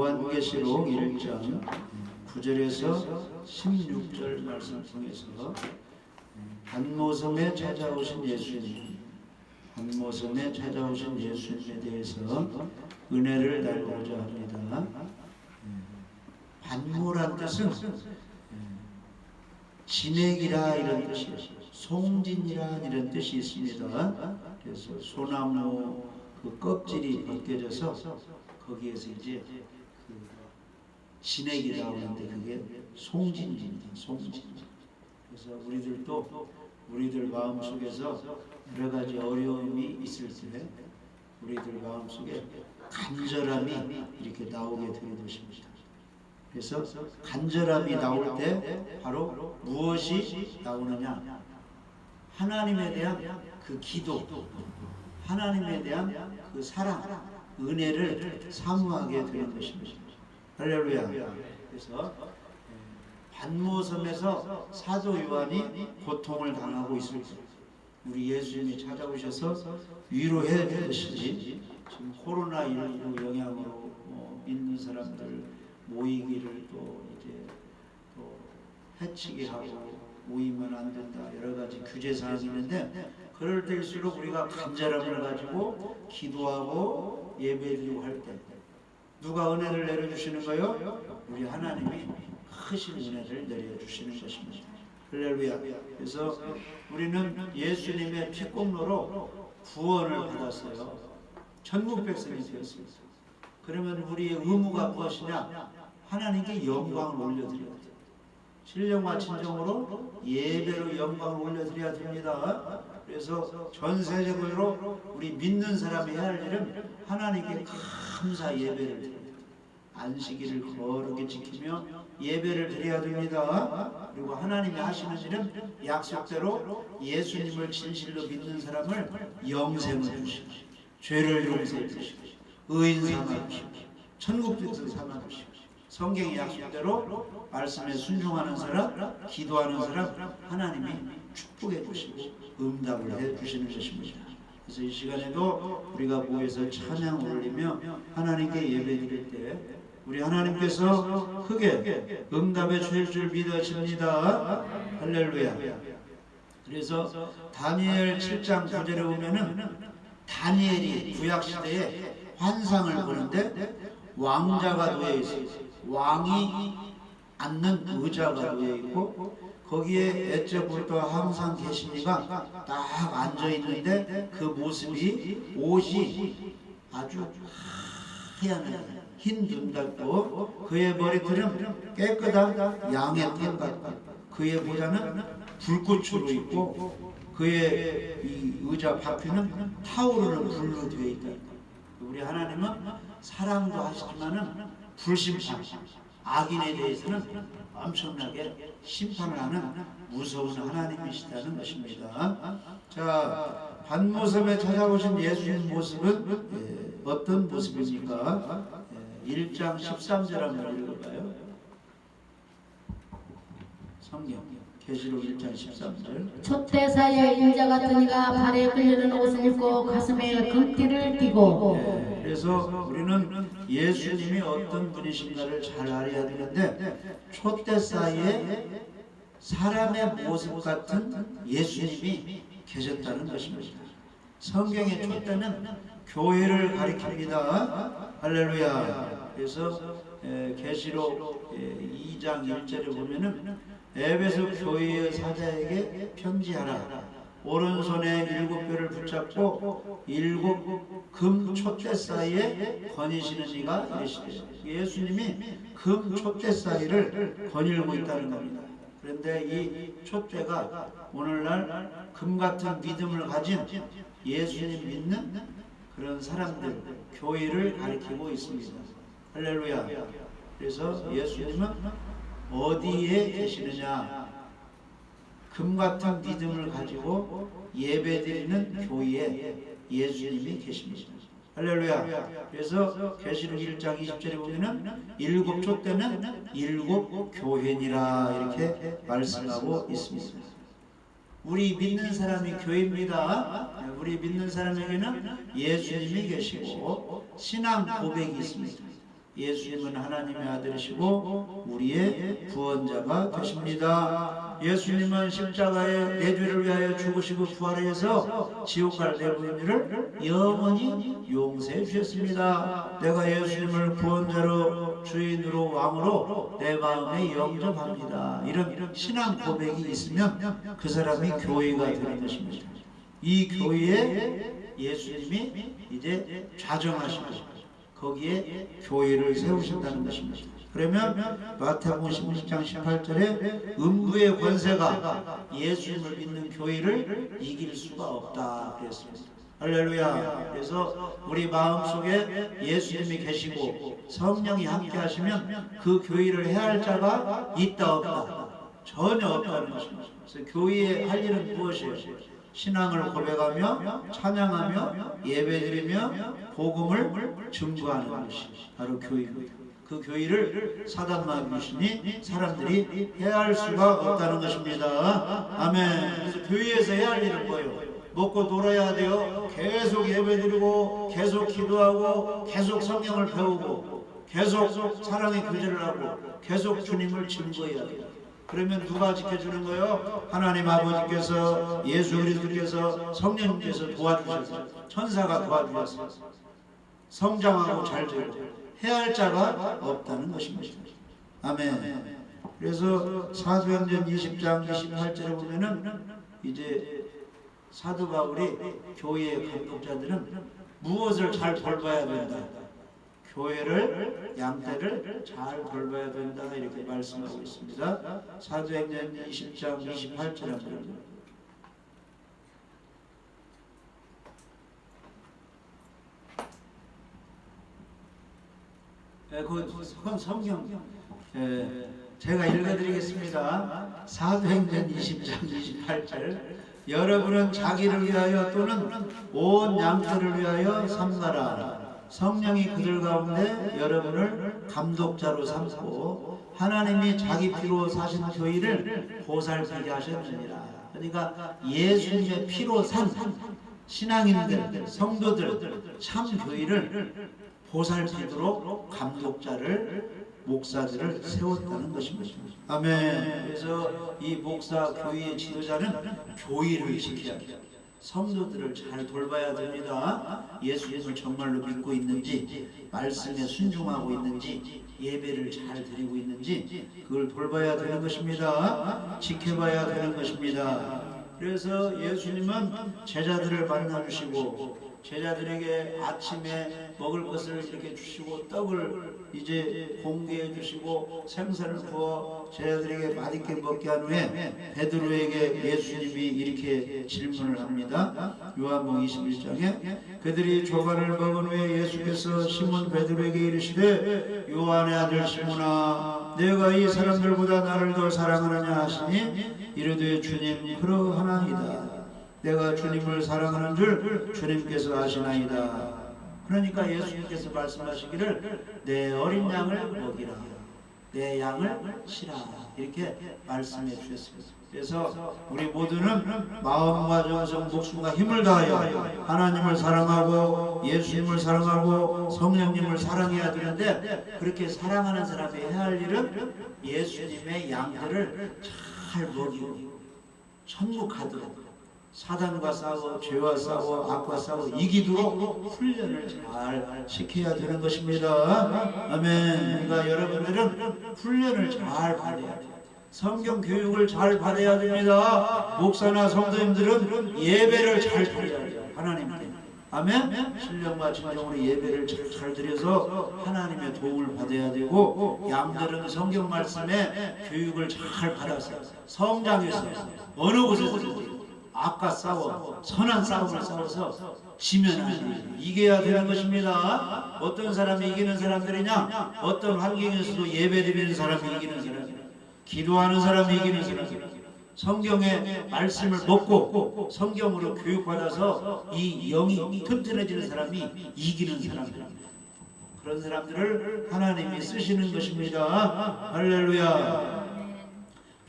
요한계시록 1장 9절에서 16절 말씀 통해서 반모섬에 찾아오신 예수님, 반모섬에 찾아오신 예수님에 대해서 은혜를 나누고자 합니다. 반모란 뜻은 진액이라 이런 뜻이에요. 송진이라 이런 뜻이 있습니다. 그래서 소나무 그 껍질이 벗겨져서 거기에서 이제 그 진액이 나오는데 그게 송진입니다. 송진. 그래서 우리들도 우리들 마음 속에서 여러 가지 어려움이 있을 때 우리들 마음 속에 간절함이 이렇게 나오게 되는 것입니다. 그래서 간절함이 나올 때 바로 무엇이 나오느냐? 하나님에 대한 그 기도, 하나님에 대한 그 사랑, 은혜를 사모하게 되는 것입니다. 할렐루야. 그래서 반모섬에서 사도 요한이 고통을 당하고 있을 때 우리 예수님이 찾아오셔서 위로해 주듯이 지금 코로나 19 영향으로 뭐 믿는 사람들 모이기를 또 이제 또 해치게 하고 모이면 안 된다 여러 가지 규제 사항이 있는데 그럴 때일수록 우리가 간절함을 가지고 기도하고 예배드리고 할 때 누가 은혜를 내려주시는 거요? 우리 하나님이 크신 은혜를 내려주시는 것입니다. 할렐루야. 그래서 우리는 예수님의 피공로로 구원을 받았어요. 천국 백성이 되었습니다. 그러면 우리의 의무가 무엇이냐? 하나님께 영광을 올려드려야. 신령과 진정으로 예배로 영광을 올려드려야 됩니다. 그래서 전 세계적으로 우리 믿는 사람이 해야 할 일은 하나님께 감사 예배를 돼요. 안식일을 거룩히 지키며 예배를 드려야 됩니다. 그리고 하나님이 하시는 일은 약속대로 예수님을 진실로 믿는 사람을 영생을 주시고 죄를 용서해 주시고 의인 삼아 주시고 천국 백성 삼아 주시고 성경의 약속대로 말씀에 순종하는 사람, 기도하는 사람 하나님이 축복해 주시고 응답을 해 주시는 것입니다. 그래서 이 시간에도 우리가 모여서 찬양 올리며 하나님께 예배 드릴 때 우리 하나님께서 크게 응답해 주실 줄 믿어집니다. 할렐루야. 그래서 다니엘 7장 9절에 보면은 다니엘이 구약 시대에 환상을 보는데 왕자가 놓여 있어요. 왕이 앉는 의자가 놓여 있고 거기에 애초부터 항상 계시니가 딱 앉아 있는데 그 모습이 옷이 아주 하얀 흰눈 같고 그의 머리털은 깨끗한 양의 털 같고 그의 모자는 불꽃으로 있고 그의 이 의자 바퀴는 타오르는 불로 되어 있다. 우리 하나님은 사랑도 하시지만은 불심판 악인에 대해서는 엄청나게 심판을 하는 무서운 하나님이시다는 것입니다. 자, 반모습에 찾아오신 예수님 모습은 예, 어떤 모습입니까? 예, 1장 13절 한번 읽어봐요. 성경 계시록 1장 13절. 촛대사의 인자 같은 이가 발에 끌리는 옷을 입고 가슴에 금띠를 띠고 예, 그래서 우리는 예수님이 어떤 분이신가를 잘 알아야 되는데 촛대 사이에 사람의 모습 같은 예수님이 계셨다는 것입니다. 성경의 촛대는 교회를 가리킵니다. 할렐루야. 그래서 에, 계시록 에, 2장 1절에 보면은 에베소 교회의 사자에게 편지하라. 오른손에 일곱 뼈를 붙잡고 일곱 금 촛대 사이에 거니시는 이가 이르시되 예수님이 금 촛대 사이를 거닐고 있다는 겁니다. 그런데 이 촛대가 오늘날 금 같은 믿음을 가진 예수님 믿는 그런 사람들 교회를 가리키고 있습니다. 할렐루야. 그래서 예수님은 어디에 계시느냐? 금 같은 믿음을 가지고 예배드리는 교회에 예수님이 계십니다. 할렐루야. 그래서 계시록 1장 20절에 보면은 일곱 촛대는 일곱 교회니라 이렇게 말씀하고 있습니다. 우리 믿는 사람이 교회입니다. 우리 믿는 사람에게는 예수님이 계시고 신앙 고백이 있습니다. 예수님은 하나님의 아들이시고 우리의 구원자가 되십니다. 예수님은 십자가에 내 죄를 위하여 죽으시고 부활해서 지옥 갈 내부인을 영원히 용서해 주셨습니다. 내가 예수님을 구원자로 주인으로 왕으로 내 마음에 영접합니다. 이런 신앙 고백이 있으면 그 사람이 교회가 되는 것입니다. 이 교회에 예수님이 이제 좌정하시고 거기에 교회를 세우신다는 것입니다. 그러면 마태복음 16장 18절에 음부의 권세가 예수님을 믿는 교회를 이길 수가 없다 그랬습니다. 할렐루야. 그래서 우리 마음속에 예수님이 계시고 성령이 함께 하시면 그 교회를 해할 자가 있다 없다 전혀 없다는 것입니다. 그래서 교회에 할 일은 무엇이에요? 신앙을 고백하며 찬양하며 예배드리며 복음을 증거하는 것이 바로 교회입니다. 그 교회를 사단마 귀신이 사람들이 해할 수가 없다는 것입니다. 아멘. 그래서 교회에서 해야 할 일은 뭐예요? 먹고 놀아야 돼요. 계속 예배드리고 계속 기도하고 계속 성경을 배우고 계속 사랑의 교제를 하고 계속 주님을 증거해야 돼요. 그러면 누가 지켜주는 거예요? 하나님 아버지께서 예수 그리스도께서 성령님께서 도와주셔서 천사가 도와주셔서 성장하고 잘 되고 해야 할 자가 없다는 것입니다. 아멘. 그래서 사도행전 20장 28절에 보면은 이제 사도 바울이 교회의 감독자들은 무엇을 잘 돌봐야 된다. 교회를 양떼를 잘 돌봐야 된다 이렇게 말씀하고 있습니다. 사도행전 20장 28절에 보면 예, 그 성- 성경 예, 제가 읽어드리겠습니다. 사도행전 20장 28절 여러분은 자기를 위하여 또는 온 양떼를 위하여 삼가라. 성령이 그들 가운데 여러분을 감독자로 삼고 하나님이 자기 피로 사신 교회를 보살피게 하셨느니라. 그러니까 예수님의 피로 산 신앙인들, 성도들, 참 교회를 보살피도록 감독자를 목사들을 세웠다는 것입니다. 아멘. 그래서 이 목사 교회의 지도자는 교회를 지켜야 합니다. 성도들을 잘 돌봐야 됩니다. 예수님을 정말로 믿고 있는지, 말씀에 순종하고 있는지, 예배를 잘 드리고 있는지 그걸 돌봐야 되는 것입니다. 지켜봐야 되는 것입니다. 그래서 예수님은 제자들을 만나 주시고 제자들에게 아침에 먹을 것을 이렇게 주시고 떡을 이제 공개해 주시고 생선을 구워 제자들에게 맛있게 먹게 한 후에 베드로에게 예수님이 이렇게 질문을 합니다. 요한복음 21장에 그들이 조간을 먹은 후에 예수께서 시몬 베드로에게 이르시되 요한의 아들 시몬아 내가 이 사람들보다 나를 더 사랑하느냐 하시니 이르되 주님 그러하나이다. 내가 주님을 사랑하는 줄 주님께서 아시나이다. 그러니까 예수님께서 말씀하시기를 내 어린 양을 먹이라. 내 양을 치라. 이렇게 말씀해 주셨습니다. 그래서 우리 모두는 마음과 정성, 목숨과 힘을 다하여 하나님을 사랑하고 예수님을 사랑하고 성령님을 사랑해야 되는데 그렇게 사랑하는 사람이 해야 할 일은 예수님의 양들을 잘 먹이고 천국 가도록 사단과 싸워 죄와 싸워 악과 싸워 이기도록 훈련을 잘 시켜야 되는 것입니다. 아멘. 그러니까 여러분들은 훈련을 잘 받아야 돼요. 성경 교육을 잘 받아야 됩니다. 목사나 성도님들은 예배를 잘 드려야 돼요. 하나님께. 아멘. 신령과 진정으로 예배를 잘, 잘 드려서 하나님의 도움을 받아야 되고 양들은 성경 말씀에 교육을 잘 받아서 성장해서 어느 곳에서든지 악과 싸워 선한 싸움을 싸워서 지면 안 돼. 이겨야 되는 것입니다. 어떤 사람이 이기는 사람들이냐? 어떤 환경에서도 예배드리는 사람이 이기는 사람이야. 기도하는 사람이 이기는 사람이야. 성경의 말씀을 먹고 성경으로 교육받아서 이 영이 튼튼해지는 사람이 이기는 사람입니다. 그런 사람들을 하나님이 쓰시는 것입니다. 할렐루야.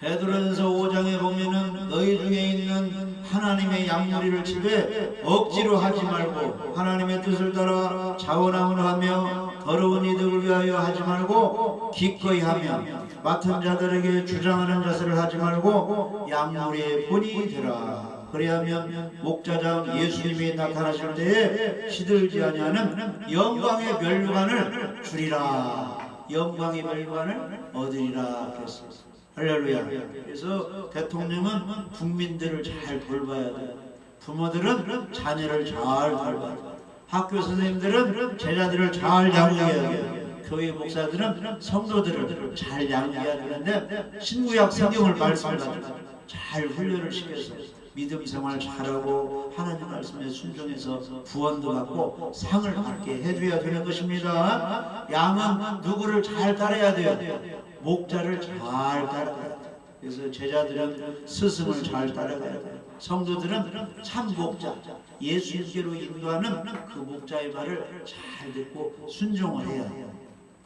베드로전서 5장에 보면은 너희 중에 있는 하나님의 양무리를 치되 억지로 하지 말고 하나님의 뜻을 따라 자원하며 더러운 이득을 위하여 하지 말고 기꺼이 하며 맡은 자들에게 주장하는 자세를 하지 말고 양무리의 본이 되라. 그리하면 목자장 예수님이 나타나실 때에 시들지 아니하는 영광의 멸류관을 주리라. 영광의 멸류관을 얻으리라 그랬습니다. 할렐루야. 그래서 대통령은 국민들을 잘 돌봐야 돼. 부모들은 자녀를 잘 돌봐야 돼. 학교 선생님들은 제자들을 잘 양육해야 돼. 교회 목사들은 성도들을 잘 양육해야 되는데 신구약 성경을 말씀가지고 잘 훈련을 시켜서 믿음 생활 잘하고 하나님 말씀에 순종해서 구원도 받고 상을 받게 해줘야 되는 것입니다. 양은 누구를 잘 따라야 돼요. 목자를 잘 따라가야 돼요. 그래서 제자들은 스승을 잘 따라가야 돼요. 성도들은 참 목자, 예수님께로 인도하는 그 목자의 말을 잘 듣고 순종을 해야 해요.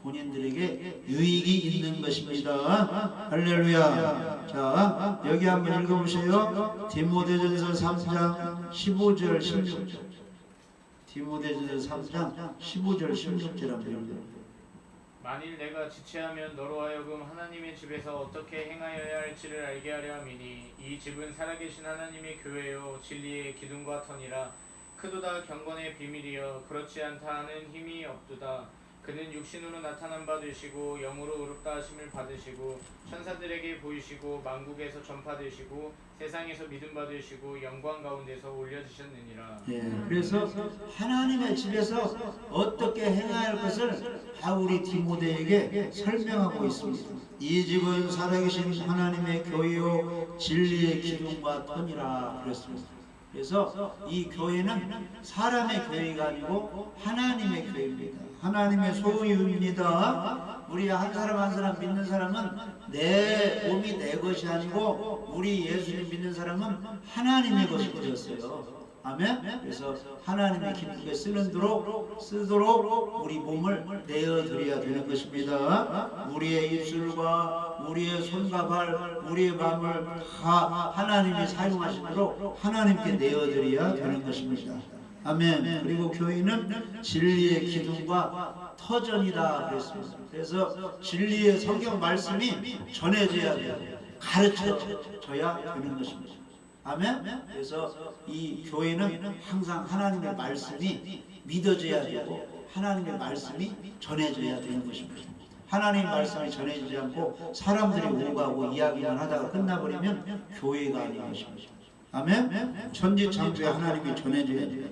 본인들에게 유익이 있는 것입니다. 할렐루야. 자, 여기 한번 읽어보세요. 디모데전서 3장 15절 16절. 디모데전서 3장 15절 16절 한번 읽어요. 만일 내가 지체하면 너로 하여금 하나님의 집에서 어떻게 행하여야 할지를 알게 하려 함이니 이 집은 살아계신 하나님의 교회요 진리의 기둥과 터니라 크도다 경건의 비밀이여 그렇지 않다 하는 힘이 없도다 그는 육신으로 나타난 바 되시고 영으로 의롭다 하심을 받으시고 천사들에게 보이시고 만국에서 전파되시고 세상에서 믿음 받으시고 영광 가운데서 올려지셨느니라 예, 그래서 하나님의 집에서 어떻게 행해야 할 것을 바울이 디모데에게 설명하고 있습니다. 이 집은 살아계신 하나님의 교회요 진리의 기둥과 터니라 그랬습니다. 그래서 이 교회는 사람의 교회가 아니고 하나님의 교회입니다. 하나님의 소유입니다. 우리 한 사람 한 사람 믿는 사람은 내 몸이 내 것이 아니고 우리 예수님 믿는 사람은 하나님의 것이 되었어요. 아멘. 그래서 하나님의 기쁘게 쓰는 도록 쓰도록 우리 몸을 내어 드려야 되는 것입니다. 우리의 입술과 우리의 손과 발, 우리의 마음을 다 하나님이 사용하시도록 하나님께 내어 드려야 되는 것입니다. 아멘. 그리고 교회는 진리의 기둥과 터전이다 그랬습니다. 그래서 진리의 성경 말씀이 전해져야 돼요. 가르쳐 줘야 되는 것입니다. 아멘. 그래서 이 교회는 항상 하나님의 말씀이 믿어져야 되고 하나님의 말씀이 전해져야 되는 것입니다. 하나님 말씀이 전해지지 않고 사람들이 오가고 이야기만 하다가 끝나버리면 교회가 아닌 것입니다. 아멘. 천지창조에 하나님이 전해져야 돼요.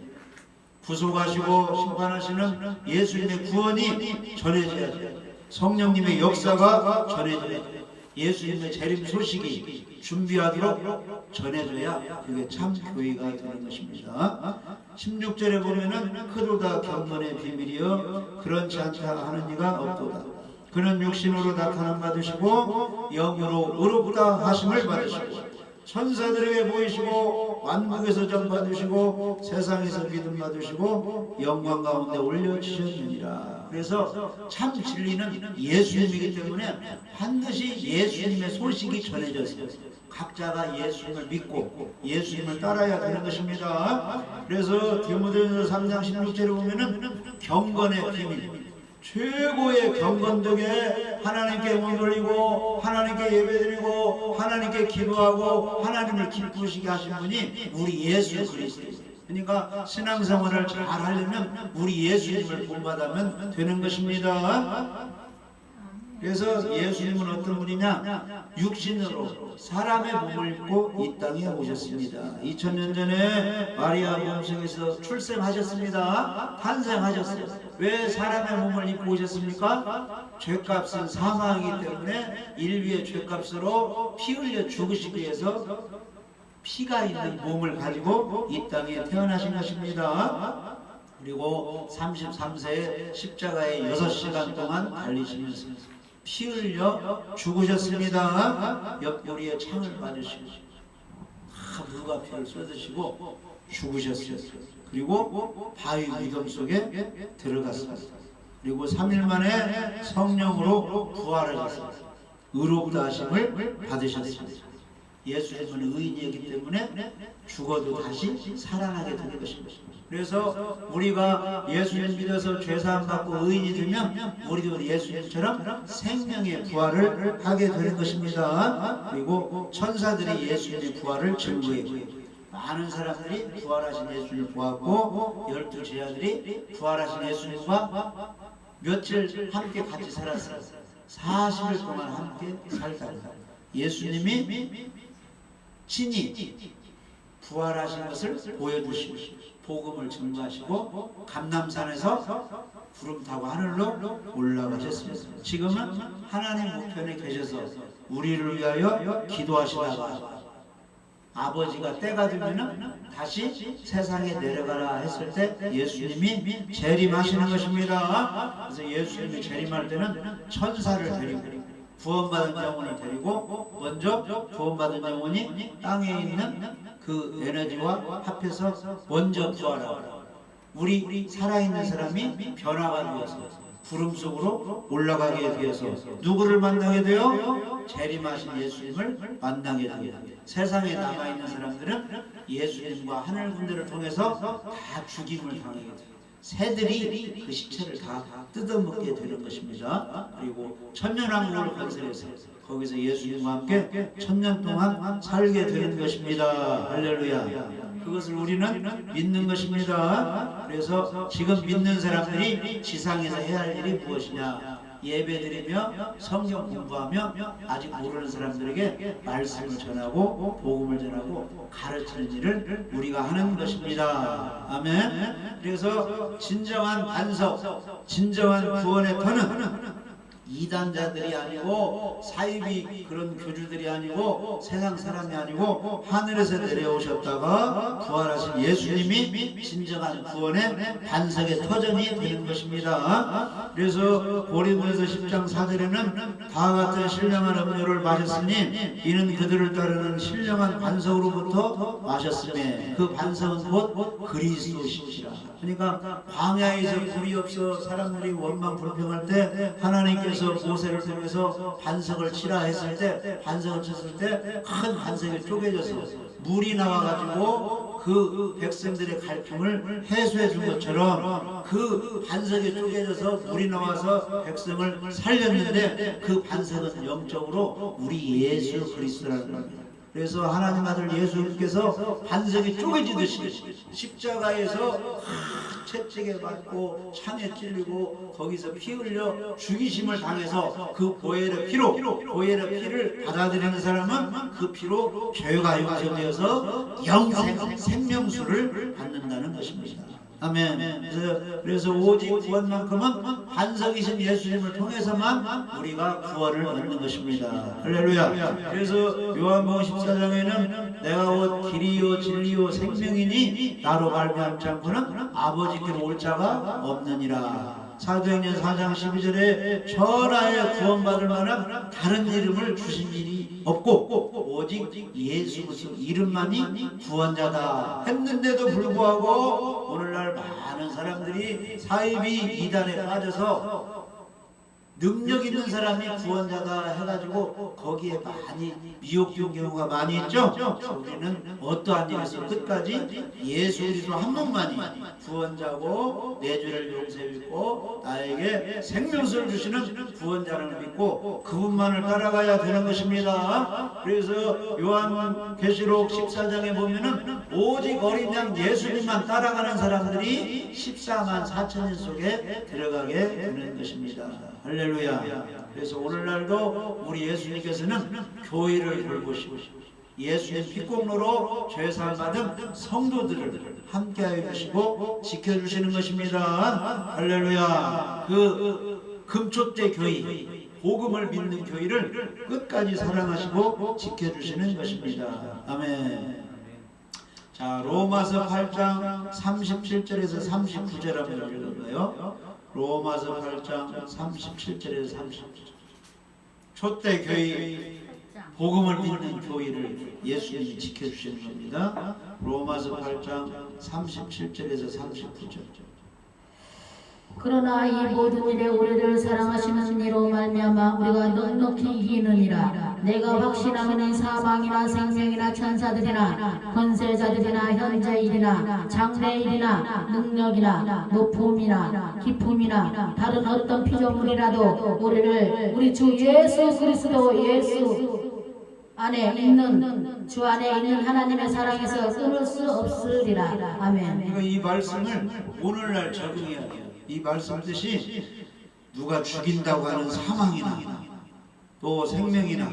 구속하시고 심판하시는 예수님의 구원이 전해져야 돼요. 성령님의 역사가 전해져야 돼요. 예수님의 재림 소식이 준비하도록 전해줘야 그게 참 교회가 되는 것입니다. 16절에 보면은 크도다 경건의 비밀이여 그렇지 않다 하는 이가 없도다. 그는 육신으로 나타남 받으시고 영으로 의롭다 하심을 받으시고 천사들에게 보이시고 완국에서 전 받으시고 세상에서 믿음 받으시고 영광 가운데 올려지셨느니라. 그래서 참 진리는 예수님이기 때문에 반드시 예수님의 소식이 전해졌어요. 각자가 예수님을 믿고 예수님을 따라야 되는 것입니다. 그래서 디모데전서 3장 16절에 보면은 경건의 비밀 최고의 경건덕에 하나님께 문 돌리고 하나님께 예배드리고 하나님께 기도하고 하나님을 기쁘시게 하신 분이 우리 예수 그리스도예요. 그러니까 신앙생활을 잘 하려면 우리 예수님을 본받으면 되는 것입니다. 그래서 예수님은 어떤 분이냐? 육신으로 사람의 몸을 입고 이 땅에 오셨습니다. 2000년 전에 마리아 몸속에서 출생하셨습니다. 탄생하셨어요. 왜 사람의 몸을 입고 오셨습니까? 죄값은 사망이기 때문에 인류의 죄값으로 피 흘려 죽으시기 위해서 피가 있는 몸을 가지고 이 땅에 태어나신 것입니다. 그리고 33세에 십자가에 6시간 동안 달리시면서 피 흘려 죽으셨습니다. 옆구리에 창을 맞으시고 다 물과피를 쏟으시고 죽으셨어요. 그리고 바위 무덤 속에 들어갔습니다. 그리고 3일 만에 성령으로 부활하셨습니다. 의롭다 하심을 받으셨습니다. 예수님은 의인이었기 때문에 죽어도 다시 살아나게 되는 것입니다. 그래서 우리가 예수님 믿어서 죄사함 받고 의인이 되면 우리도 예수님처럼 생명의 부활을 하게 되는 것입니다. 그리고 천사들이 예수님의 부활을 증거해요. 많은 사람들이 부활하신 예수님 보았고 열두 제자들이 부활하신 예수님과 며칠 함께 같이 살았어요. 40일 동안 함께 살다가 예수님이 친히 부활하신 것을 보여주시고 복음을 증거하시고 감남산에서 구름 타고 하늘로 올라가셨습니다. 지금은 하나님 우편에 계셔서 우리를 위하여 기도하시다가 아버지가 때가 되면은 다시 세상에 내려가라 했을 때 예수님이 재림하시는 것입니다. 그래서 예수님이 재림할 때는 천사를 데리고 구원받은 영혼을 데리고 먼저 구원받은 영혼이 땅에 있는 그 에너지와 합해서 먼저 부활하고 우리 살아있는 사람이 변화가 되어서 구름 속으로 올라가게 되어서 누구를 만나게 돼요? 재림하신 예수님을 만나게 됩니다. 세상에 남아있는 사람들은 예수님과 하늘 군대를 통해서 다 죽임을 당하게 돼요. 새들이 그 시체를 다 뜯어먹게 되는 것입니다. 그리고 천년왕국을 건설해서 거기서 예수님과 함께 천년 동안 살게 되는 것입니다. 할렐루야. 그것을 우리는 믿는 것입니다. 그래서 지금 믿는 사람들이 지상에서 해야 할 일이 무엇이냐? 예배드리며 성경 공부하며 아직 모르는 사람들에게 말씀을 전하고 복음을 전하고 가르치는 일을 우리가 하는 것입니다. 아멘. 그래서 진정한 반석, 진정한 구원의 터는 이단자들이 아니고 사이비 그런 교주들이 아니고 세상 사람이 아니고 하늘에서 내려오셨다가 부활하신 예수님이 진정한 구원의 반석의 터전이 되는 것입니다. 그래서 고린도에서 10장 4절에는 다 같은 신령한 음료를 마셨으니 이는 그들을 따르는 신령한 반석으로부터 마셨음에 그 반석은 곧 그리스도시라. 그러니까 광야에서 불이 없어 사람들이 원망 불평할 때 하나님께서 모세를 통해서 반석을 치라 했을 때 반석을 쳤을 때 큰 반석이 쪼개져서 물이 나와가지고 그 백성들의 갈증을 해소해 준 것처럼 그 반석이 쪼개져서 물이 나와서 백성을 살렸는데 그 반석은 영적으로 우리 예수 그리스도라는 겁니다. 그래서 하나님 아들 예수님께서 반석이 쪼개지듯이 십자가에서 채찍에 맞고 창에 찔리고 거기서 피 흘려 죽이심을 당해서 그 보혈의 피로 보혈의 피를 받아들이는 사람은 그 피로 죄가 용서되어서 영생 생명수를 받는다는 것입니다. 아멘. 그래서, 그래서 오직 구원만큼은 반석이신 예수님을 통해서만 우리가 구원을 얻는 것입니다. 할렐루야. 그래서 요한복음 14장에는 내가 곧 길이요 진리요 생명이니 나로 말미암지 않고는 아버지께로 올 자가 없느니라. 사도행전 4장 12절에 천하에 구원받을 만한 다른 이름을 주신 일이 없고 오직 예수 그리스도 이름만이 구원자다 했는데도 불구하고 오늘날 많은 사람들이 사이비 이단에 빠져서 능력 있는 사람이 구원자다 해가지고 거기에 많이 미혹된 경우가 많이 있죠. 우리는 어떠한 일에서 끝까지 예수 그리스도 한 분만이 구원자고 내 죄를 용서해 믿고 나에게 생명수를 주시는 구원자를 믿고 그분만을 따라가야 되는 것입니다. 그래서 요한계시록 14장에 보면은 오직 어린 양 예수님만 따라가는 사람들이 14만 4천인 속에 들어가게 되는 것입니다. 할렐루야. 그래서 오늘날도 우리 예수님께서는 교회를 돌보시고 예수님 피공로로 죄사함 받은 성도들을 함께하여 주시고 지켜주시는 것입니다. 할렐루야. 그 금초대 교회 복음을 믿는 교회를 끝까지 사랑하시고 지켜주시는 것입니다. 아멘. 자 로마서 8장 37절에서 39절 한번 읽어봐요. 로마서 8장 37절에서 39절. 초대 교회 복음을 믿는 교회를 예수님이 지켜주시는 겁니다. 로마서 8장 37절에서 39절. 그러나 이 모든 일에 우리를 사랑하시는 이로 말미암아 우리가 넉넉히 이기느니라 내가 확신하는 사망이나 생명이나 천사들이나 권세자들이나 현재일이나 장래일이나 능력이나 높음이나 기품이나 다른 어떤 피조물이라도 우리를 우리 주 예수 그리스도 예수 안에 있는 주 안에 있는 하나님의 사랑에서 끊을 수 없으리라 아멘. 그러니까 이 말씀을 오늘날 적용해야 돼요. 이 말씀 뜻이 누가 죽인다고 하는 사망이나 또 생명이나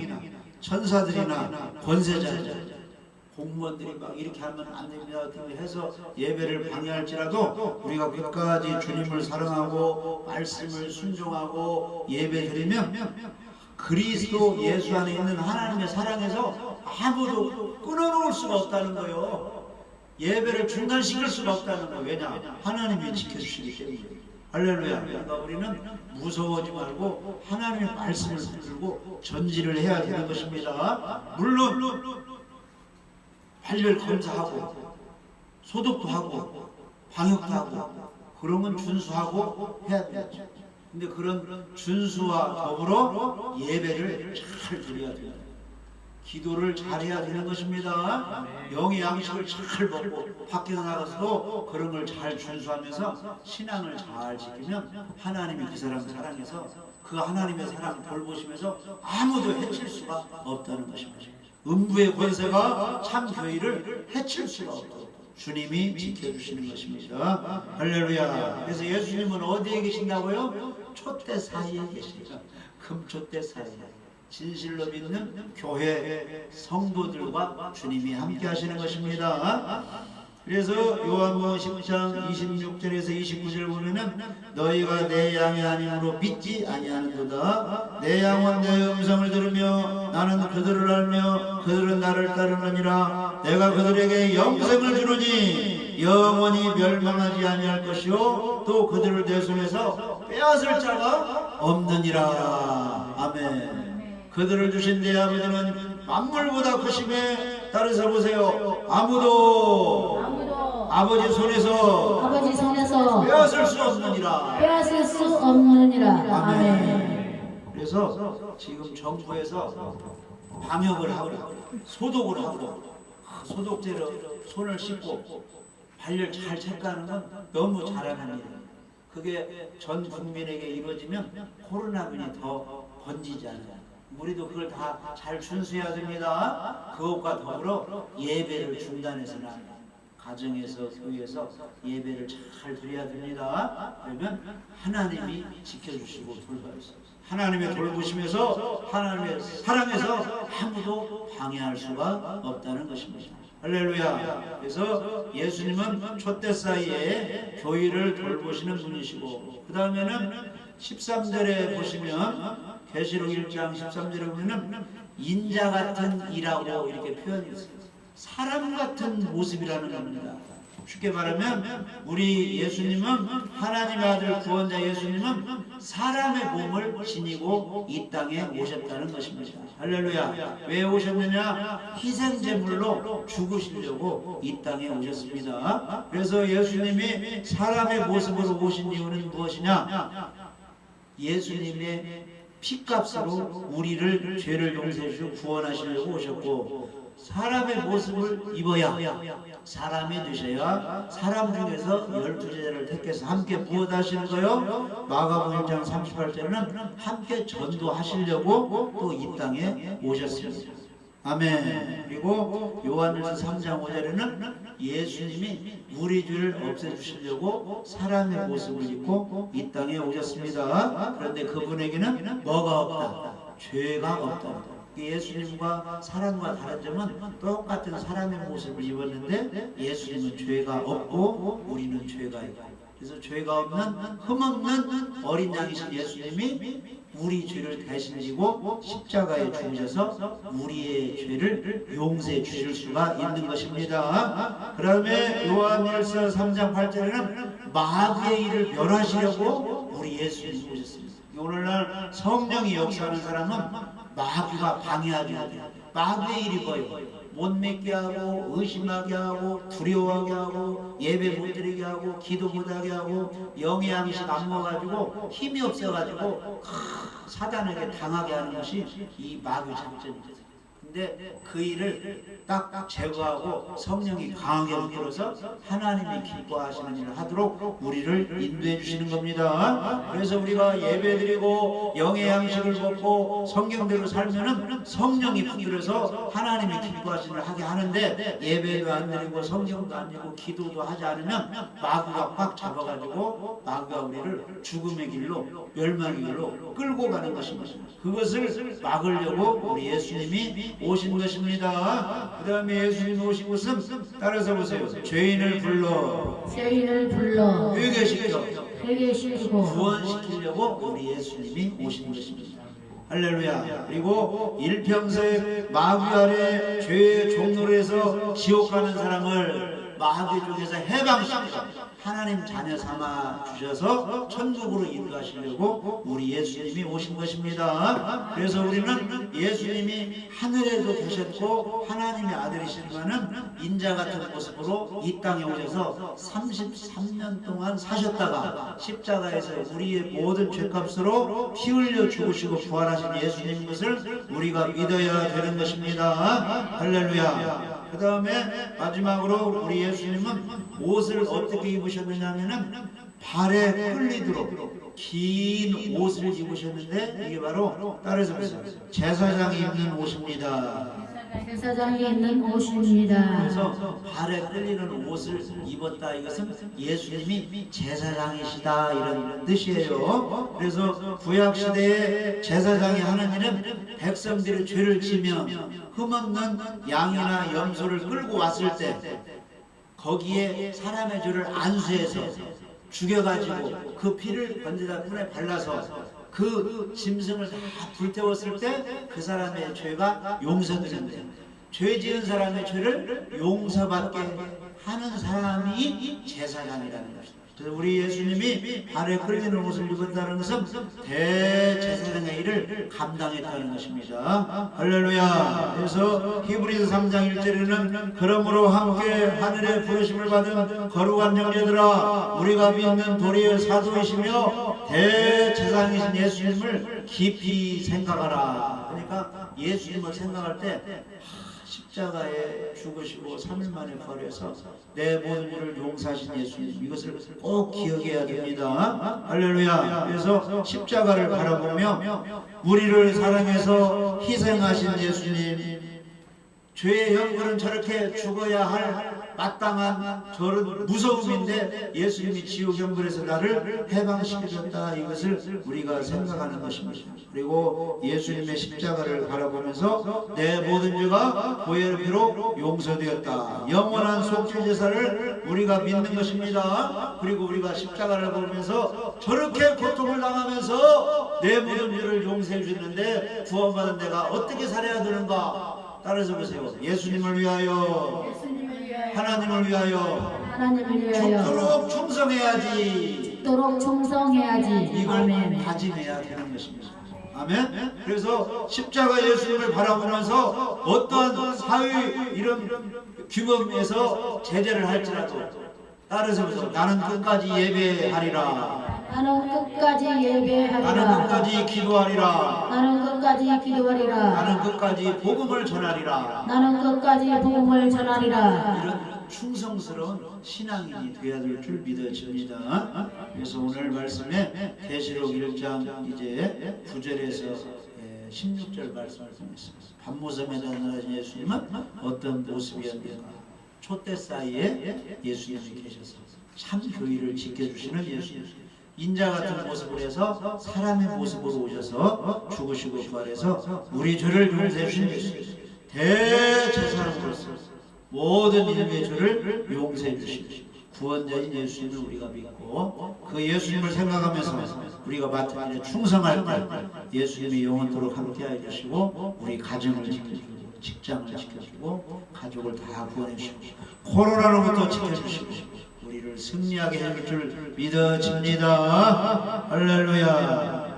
천사들이나 권세자들 공무원들이 막 이렇게 하면 안 됩니다 어떻게 해서 예배를 방해할지라도 우리가 끝까지 주님을 사랑하고 말씀을 순종하고 예배 드리면 그리스도 예수 안에 있는 하나님의 사랑에서 아무도 끊어놓을 수가 없다는 거예요. 예배를 중단시킬 수가 없다는 거예요. 왜냐? 하나님이 지켜주시기 때문에. 할렐루야. 그러니까 우리는 무서워하지 말고 하나님의 말씀을 붙들고 전진을 해야 되는 것입니다. 물론 발열 검사하고 소독도 하고 방역도 하고 그런 건 준수하고 해야 되죠. 근데 그런 준수와 더불어 예배를 잘 드려야 돼요. 기도를 잘해야 되는 것입니다. 영의 양식을 잘 먹고 밖에서 나가서도 그런 걸 잘 준수하면서 신앙을 잘 지키면 하나님이 그 사람 사랑해서 그 하나님의 사랑 돌보시면서 아무도 해칠 수가 없다는 것입니다. 음부의 권세가 참 교회를 해칠 수가 없도록 주님이 지켜주시는 것입니다. 할렐루야. 그래서 예수님은 어디에 계신다고요? 촛대 사이에 계십니다. 금촛대 사이에. 진실로 믿는 교회 성도들과 주님이 함께 하시는 것입니다. 그래서 요한복음 10장 26절에서 29절 보면은 너희가 내 양이 아니므로 믿지 아니하는도다. 내 양은 내 음성을 들으며 나는 그들을 알며 그들은 나를 따르느니라. 내가 그들에게 영생을 주노니 영원히 멸망하지 아니할 것이요 또 그들을 내 손에서 빼앗을 자가 없느니라. 아멘 그들을 주신 내 아버지는 만물보다 크심에 따라서 보세요 아무도 아무도 아버지 손에서 아버지 손에서 빼앗을 수 없느니라. 빼앗을 수 없느니라 아멘. 아멘. 그래서 지금 정부에서 방역을 하고 소독을 하고 소독제로 손을 씻고 발열 잘 체크하는 건 너무 잘하는 일. 그게 전 국민에게 이루어지면 코로나균이 더 번지지 않아요. 우리도 그걸 다 잘 준수해야 됩니다. 그것과 더불어 예배를 중단해서는 안. 가정에서 교회에서 예배를 잘 드려야 됩니다. 그러면 하나님이 지켜주시고 돌봐주세요. 하나님의 돌보심에서 하나님의 사랑에서 아무도 방해할 수가 없다는 것입니다. 할렐루야. 그래서 예수님은 촛대 사이에 교회를 돌보시는 분이시고 그 다음에는 13절에 보시면 계시록 1장 13절에 보면은 인자 같은 이라고 이렇게 표현이 있어요. 사람 같은 모습이라는 겁니다. 쉽게 말하면 우리 예수님은 하나님의 아들 구원자 예수님은 사람의 몸을 지니고 이 땅에 오셨다는 것입니다. 할렐루야. 왜 오셨느냐? 희생 제물로 죽으시려고 이 땅에 오셨습니다. 그래서 예수님이 사람의 모습으로 오신 이유는 무엇이냐? 예수님의 피값으로 우리를 죄를 용서해 주시고 구원하시려고 오셨고 사람의 모습을 입어야 사람이 되셔야 사람 중에서 열두 제자를 택해서 함께 부어다시는 거요. 마가복음 1장 38절에는 함께 전도하시려고 또 이 땅에 오셨습니다. 아멘. 그리고 요한일서 3장 5절에는 예수님이 우리 죄를 없애주시려고 사람의 모습을 입고 이 땅에 오셨습니다. 그런데 그분에게는 뭐가 없다? 죄가 없다. 예수님과 사람과 다른 점은 똑같은 사람의 모습을 입었는데 예수님은 죄가 없고 우리는 죄가 있고 그래서 죄가 없는 흠없는 어린 양이신 예수님이 우리 죄를 대신 지고 십자가에 죽으셔서 우리의 죄를 용서해 주실 수가 있는 것입니다. 그 다음에 요한일서 3장 8절에는 마귀의 일을 멸하시려고 우리 예수님이 오셨습니다. 오늘날 성령이 역사하는 사람은 마귀가 방해하지 못해. 마귀의 일이 뭐예요? 못 믿게 하고 의심하게 하고 두려워하게 하고 예배 못 드리게 하고 기도 못 하게 하고 영의 양식 안 먹어가지고 힘이 없어가지고 크, 사단에게 당하게 하는 것이 이 마귀 작전입니다. 근데 그 일을 딱 제거하고 성령이 강하게 만들어서 하나님이 기뻐하시는 일을 하도록 우리를 인도해 주시는 겁니다. 그래서 우리가 예배드리고 영의 양식을 먹고 성경대로 살면은 성령이 분들어서 하나님이 기뻐하시는 일을 하게 하는데 예배도 안 드리고 성경도 안 읽고 기도도 하지 않으면 마귀가 꽉 잡아가지고 마귀가 우리를 죽음의 길로 멸망의 길로 끌고 가는 것입니다. 그것을 막으려고 우리 예수님이 오신 것입니다. 그 다음에 예수님이 오신 것은 따라서 보세요. 죄인을 불러 죄인을 불러 회개시켜 회개시키고 구원시키려고 우리 예수님이 오신 것입니다. 할렐루야. 그리고 일평생 마귀 아래 죄의 종로로 해서 지옥 가는 사람을 마귀 쪽에서 해방시켜 하나님 자녀 삼아 주셔서 천국으로 인도하시려고 우리 예수님이 오신 것입니다. 그래서 우리는 예수님이 하늘에도 계셨고 하나님의 아들이시지만은 인자 같은 모습으로 이 땅에 오셔서 33년 동안 사셨다가 십자가에서 우리의 모든 죄값으로 피 흘려 죽으시고 부활하신 예수님 것을 우리가 믿어야 되는 것입니다. 할렐루야. 그 다음에 마지막으로 우리 예수님은 옷을 어떻게 입으셨느냐면은 발에 끌리도록 긴 옷을 입으셨는데 이게 바로 보세요. 제사장이 입는 옷입니다. 제사장이 있는 옷입니다. 그래서 발에 끌리는 옷을 입었다 이것은 예수님이 제사장이시다 이런 뜻이에요. 그래서 구약 시대에 제사장이 하는 일은 백성들의 죄를 지며 흠없는 양이나 염소를 끌고 왔을 때 거기에 사람의 죄를 안수해서 죽여가지고 그 피를 번제다 꾼에 발라서 그 짐승을 다 불태웠을 때 그 사람의 죄가 용서되는데 죄 지은 사람의 죄를 용서받게 하는 사람이 제사장이라는 것입니다. 우리 예수님이 발에 끌리는 옷을 입었다는 것은 대제사장의 일을 감당했다는 것입니다. 할렐루야. 그래서 히브리서 3장 1절에는 그러므로 함께 하늘의 부르심을 받은 거룩한 형제들아 우리가 믿는 도리의 사도이시며 대제사장이신 예수님을 깊이 생각하라. 그러니까 예수님을 생각할 때 십자가에 죽으시고 3일 만에 부활해서 내 모든 일을 용서하신 예수님 이것을 꼭 기억해야 됩니다. 할렐루야. 그래서 십자가를 바라보며 우리를 사랑해서 희생하신 예수님 죄의 형벌은 저렇게 죽어야 할 마땅한 저런 무서움인데 예수님이 지옥 형벌에서 나를 해방시켜줬다 이것을 우리가 생각하는 것입니다. 그리고 예수님의 십자가를 바라보면서 내 모든 죄가 보혈 피로 용서되었다. 영원한 속죄 제사를 우리가 믿는 것입니다. 그리고 우리가 십자가를 보면서 저렇게 고통을 당하면서 내 모든 죄를 용서해 주셨는데 구원받은 내가 어떻게 살아야 되는가? 따라서 보세요. 예수님을 위하여, 하나님을 위하여 하나님을 위하여 죽도록 충성해야지. 죽도록 충성해야지. 이걸 아멘. 다짐해야 되는 것입니다. 아멘. 그래서 십자가 예수님을 바라보면서 어떠한 사회 이런 규범에서 제재를 할지라도 보세요. 나는 끝까지 예배하리라. 나는 끝까지 나는 예배하리라. 끝까지 기도하리라. 나는 끝까지 기도하리라. 나는 끝까지 복음을 전하리라. 나는 끝까지 복음을 전하리라. 이런 충성스러운 신앙인이 되어야 될 줄 믿어집니다. 그래서 오늘 말씀에 계시록 1장 이제 9절에서 16절 말씀을 통했습니다. 밤모섬에 나타나신 예수님은 어떤 모습이었는가? 촛대 사이에 예수님이 계셔서 참 교의를 지켜주시는 예수님. 인자 같은 모습을 해서 사람의 모습으로 오셔서 죽으시고 부활해서 우리 죄를 용서해 주신 예수님. 대제사장으로서 모든 인류의 죄를 용서해 주시고 구원자인 예수님을 우리가 믿고 그 예수님을 생각하면서 우리가 맡은 일에 충성할 때 예수님이 영원토록 함께하여 주시고 우리 가정을 지켜주고 직장을 지켜주고 가족을 다 구원해 주시고 코로나로부터 지켜주시고 우리를 승리하게 해줄 줄 믿어집니다. 할렐루야